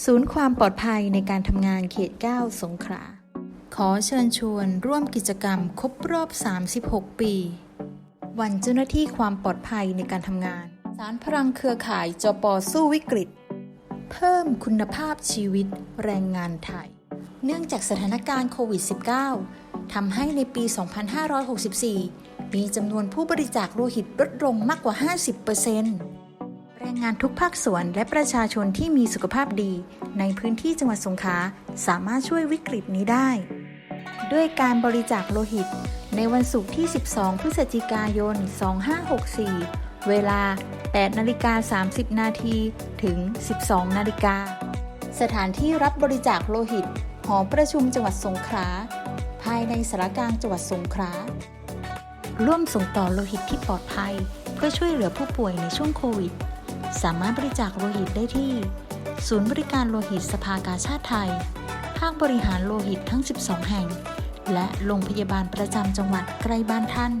ศูนย์ความปลอดภัยในการทำงานเขต 9 สงขลา ขอเชิญชวนร่วมกิจกรรมครบรอบ 36 ปี วันเจ้าหน้าที่ความปลอดภัยในการทำงาน สารพลังเครือข่ายจปสู้วิกฤต เพิ่มคุณภาพชีวิตแรงงานไทย เนื่องจากสถานการณ์โควิด -19 ทำให้ในปี 2564 มีจำนวนผู้บริจาคโลหิตลดลงมากกว่า 50%แรงงานทุกภาคส่วนและประชาชนที่มีสุขภาพดี ในพื้นที่จังหวัดสงขลาสามารถช่วยวิกฤตนี้ได้ ด้วยการบริจาคโลหิต ในวันศุกร์ที่ 12 พฤศจิกายน 2564 เวลา 8นาฬิกา30 นาทีถึง 12 นาฬิกา สถานที่รับบริจาคโลหิต หอประชุมจังหวัดสงขลา ภายในสารกลางจังหวัดสงขลา ร่วมส่งต่อโลหิตที่ปลอดภัย เพื่อช่วยเหลือผู้ป่วยในช่วงโควิด สามารถบริจาคโลหิตได้ที่ ศูนย์บริการโลหิตสภากาชาติไทย ภาคบริหารโลหิตทั้ง 12 แห่ง และโรงพยาบาลประจำจังหวัดใกล้บ้านท่าน